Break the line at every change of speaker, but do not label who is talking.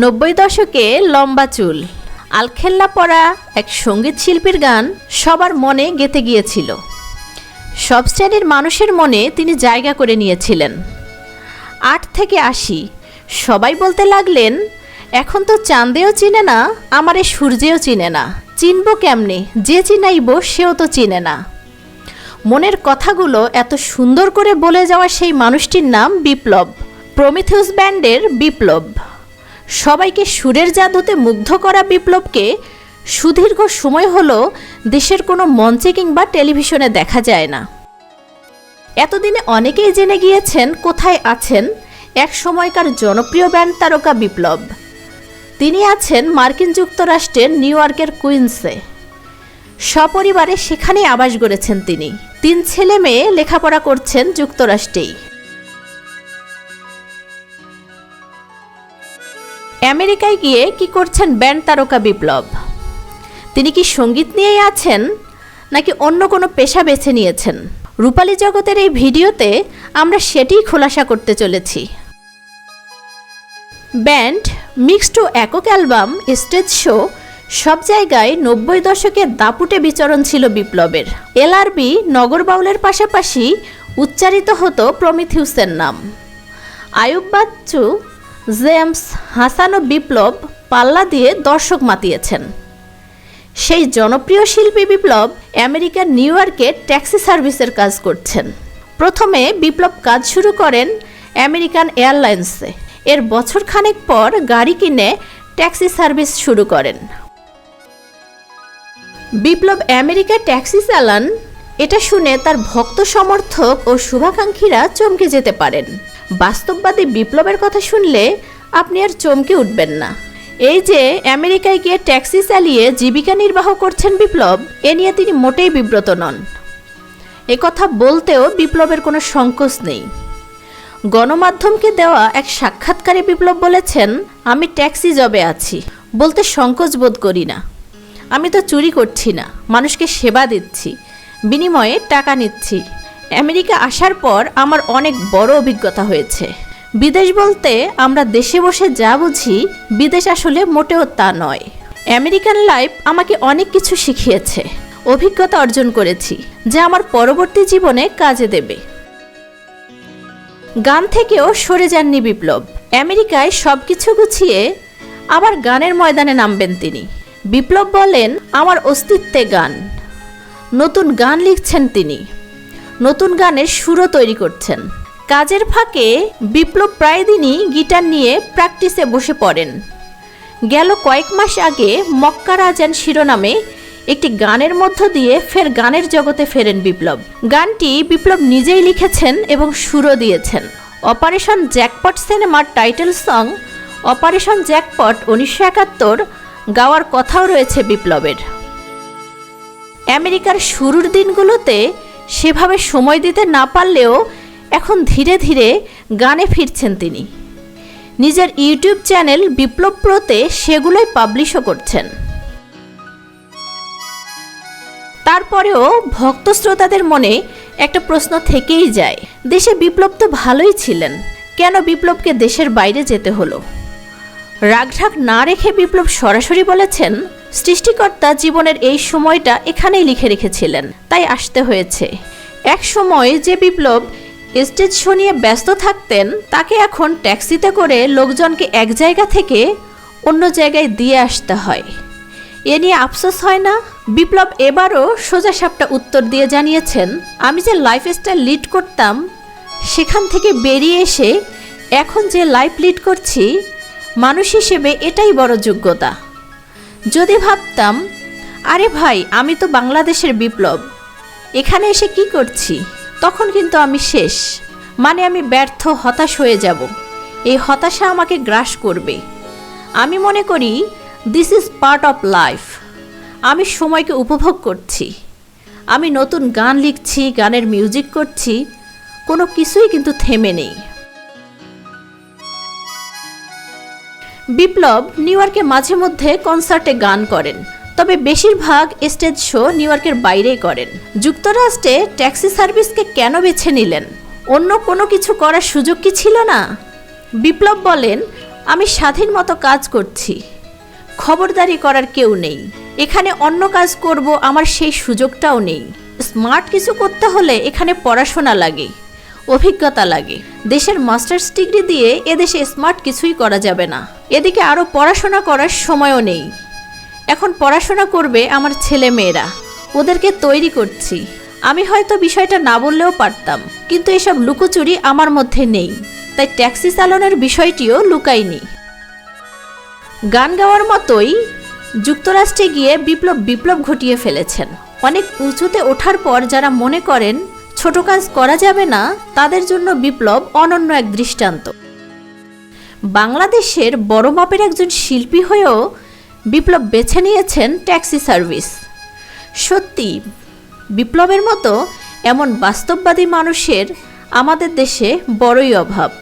নব্বই দশকে লম্বা চুল, আলখেল্লা পরা এক সংগীত শিল্পীর গান সবার মনে গেঁথে গিয়েছিল। সব শ্রেণির মানুষের মনে তিনি জায়গা করে নিয়েছিলেন। আট থেকে আশি, সবাই বলতে লাগলেন, এখন তো চাঁদেও চিনে না, আমারে সূর্যেও চিনে না। চিনব কেমনে? যে চিনাইব, সেও তো চিনে না। মনের কথাগুলো এত সুন্দর করে বলে যাওয়া সেই মানুষটির নাম বিপ্লব, প্রমিথিউস ব্যান্ডের বিপ্লব। সবাইকে সুরের জাদুতে মুগ্ধ করা বিপ্লবকে সুদীর্ঘ সময় হল দেশের কোনো মঞ্চে কিংবা টেলিভিশনে দেখা যায় না। এতদিনে অনেকেই জেনে গিয়েছেন কোথায় আছেন এক সময়কার জনপ্রিয় ব্যান্ড তারকা বিপ্লব। তিনি আছেন মার্কিন যুক্তরাষ্ট্রের নিউ ইয়র্কের কুইন্সে। সপরিবারে সেখানেই আবাস গড়েছেন তিনি। তিন ছেলে মেয়ে লেখাপড়া করছেন যুক্তরাষ্ট্রেই। আমেরিকায় গিয়ে কি করছেন ব্যান্ড তারকা বিপ্লব? তিনি কি সংগীত নিয়েই আছেন, নাকি অন্য কোনো পেশা বেছে নিয়েছেন? রূপালী জগতের এই ভিডিওতে আমরা সেটিই খোলাসা করতে চলেছি। ব্যান্ড মিক্স টু একক অ্যালবাম, স্টেজ শো, সব জায়গায় নব্বই দশকের দাপুটে বিচরণ ছিল বিপ্লবের। এলআরবি নগর বাউলের পাশাপাশি উচ্চারিত হতো প্রমিথিউসের নাম। আয়ুব বাচ্চু জেমস হাসান ও বিপ্লব পাল্লা দিয়ে দর্শক মাতিয়েছেন। সেই জনপ্রিয় শিল্পী বিপ্লব আমেরিকার নিউ ইয়র্কে ট্যাক্সি সার্ভিসের কাজ করছেন। প্রথমে বিপ্লব কাজ শুরু করেন আমেরিকান এয়ারলাইন্সে। এর বছর খানেক পর গাড়ি কিনে ট্যাক্সি সার্ভিস শুরু করেন। বিপ্লব আমেরিকা ট্যাক্সি চালান, এটা শুনে তার ভক্ত সমর্থক ও শুভাকাঙ্ক্ষীরা চমকে যেতে পারেন। বাস্তববাদী বিপ্লবের কথা শুনলে আপনি আর চমকে উঠবেন না। এই যে আমেরিকায় গিয়ে ট্যাক্সি চালিয়ে জীবিকা নির্বাহ করছেন বিপ্লব, এ নিয়ে তিনি মোটেই বিব্রত নন। কথা বলতেও বিপ্লবের কোনো সংকোচ নেই। গণমাধ্যমকে দেওয়া এক সাক্ষাৎকারে বিপ্লব বলেছেন, আমি ট্যাক্সি জবে আছি। বলতে সংকোচ বোধ করি না। আমি তো চুরি করছি না। মানুষকে সেবা দিচ্ছি। বিনিময়ে টাকা নিচ্ছি। আমেরিকা আসার পর আমার অনেক বড় অভিজ্ঞতা হয়েছে। বিদেশ বলতে আমরা দেশে বসে যা বুঝি, বিদেশ আসলে মোটেও তা নয়। আমেরিকান লাইফ আমাকে অনেক কিছু শিখিয়েছে, অভিজ্ঞতা অর্জন করেছি, যা আমার পরবর্তী জীবনে কাজে দেবে। গান থেকেও সরে যাননি বিপ্লব। আমেরিকায় সব কিছু গুছিয়ে আবার গানের ময়দানে নামবেন তিনি। বিপ্লব বলেন, আমার অস্তিত্বে গান। নতুন গান লিখছেন তিনি। নতুন গানের সুরও তৈরি করছেন। কাজের ফাঁকে বিপ্লব প্রায় দিনই গিটার নিয়ে প্র্যাকটিসে বসে পড়েন। গেল কয়েক মাস আগে মক্কা রাজান শিরোনামে একটি গানের মধ্য দিয়ে ফের গানের জগতে ফেরেন বিপ্লব। গানটি বিপ্লব নিজেই লিখেছেন এবং সুরও দিয়েছেন। অপারেশন জ্যাকপট সিনেমার টাইটেল সং, অপারেশন জ্যাকপট উনিশশো একাত্তর গাওয়ার কথাও রয়েছে বিপ্লবের। আমেরিকার শুরুর দিনগুলোতে সেভাবে সময় দিতে না পারলেও এখন ধীরে ধীরে গানে ফিরছেন তিনি। নিজের ইউটিউব চ্যানেল বিপ্লব প্রতে সেগুলোই পাবলিশও করছেন। তারপরেও ভক্ত শ্রোতাদের মনে একটা প্রশ্ন থেকেই যায়, দেশে বিপ্লব তো ভালোই ছিলেন, কেন বিপ্লবকে দেশের বাইরে যেতে হলো? রাগঢাক না রেখে বিপ্লব সরাসরি বলেছেন সৃষ্টিকর্তা জীবনের এই সময়টা এখানেই লিখে রেখেছিলেন। তাই আসতে হয়েছে। এক সময় যে বিপ্লব স্টেজ শো নিয়ে ব্যস্ত থাকতেন, তাকে এখন ট্যাক্সিতে করে লোকজনকে এক জায়গা থেকে অন্য জায়গায় দিয়ে আসতে হয়। এ নিয়ে আফসোস হয় না। বিপ্লব এবারও সোজা সাপটা উত্তর দিয়ে জানিয়েছেন, আমি যে লাইফস্টাইল লিড করতাম, সেখান থেকে বেরিয়ে এসে এখন যে লাইফ লিড করছি, মানুষ হিসেবে এটাই বড় যোগ্যতা। যদি ভাবতাম, আরে ভাই, আমি তো বাংলাদেশের বিপ্লব। এখানে এসে কি করছি? তখন কিন্তু আমি শেষ। মানে আমি ব্যর্থ, হতাশ হয়ে যাব। এই হতাশা আমাকে গ্রাস করবে। আমি মনে করি this is part of life আমি সময়কে উপভোগ করছি। আমি নতুন গান লিখছি, গানের মিউজিক করছি। কোনো কিছুই কিন্তু থেমে নেই। বিপ্লব নিউ ইয়র্কে মাঝে মধ্যে কনসার্টে গান করেন, তবে বেশিরভাগ স্টেজ শো নিউ ইয়র্কের বাইরেই করেন। যুক্তরাষ্ট্রে ট্যাক্সি সার্ভিসকে কেন বেছে নিলেন? অন্য কোনো কিছু করার সুযোগ কি ছিল না? বিপ্লব বলেন, আমি স্বাধীন মতো কাজ করছি। খবরদারি করার কেউ নেই। এখানে অন্য কাজ করব, আমার সেই সুযোগটাও নেই। স্মার্ট কিছু করতে হলে এখানে পড়াশোনা লাগে। অভিজ্ঞতা লাগে। দেশের মাস্টার্স ডিগ্রি দিয়ে এদেশে স্মার্ট কিছুই করা যাবে না। এদিকে আরও পড়াশোনা করার সময়ও নেই। এখন পড়াশোনা করবে আমার ছেলে মেয়েরা ওদেরকে তৈরি করছি। আমি হয়তো বিষয়টা না বললেও পারতাম, কিন্তু এসব লুকোচুরি আমার মধ্যে নেই। তাই ট্যাক্সি চালানোর বিষয়টিও লুকাইনি গান গাওয়ার মতোই যুক্তরাষ্ট্রে গিয়ে বিপ্লব বিপ্লব ঘটিয়ে ফেলেছেন। অনেক উঁচুতে ওঠার পর যারা মনে করেন ছোট কাজ করা যাবে না, তাদের জন্য বিপ্লব অনন্য এক দৃষ্টান্ত। বাংলাদেশের বড় মাপের একজন শিল্পী হয়েও বিপ্লব বেছে নিয়েছেন ট্যাক্সি সার্ভিস। সত্যি, বিপ্লবের মতো এমন বাস্তববাদী মানুষের আমাদের দেশে বড়ই অভাব।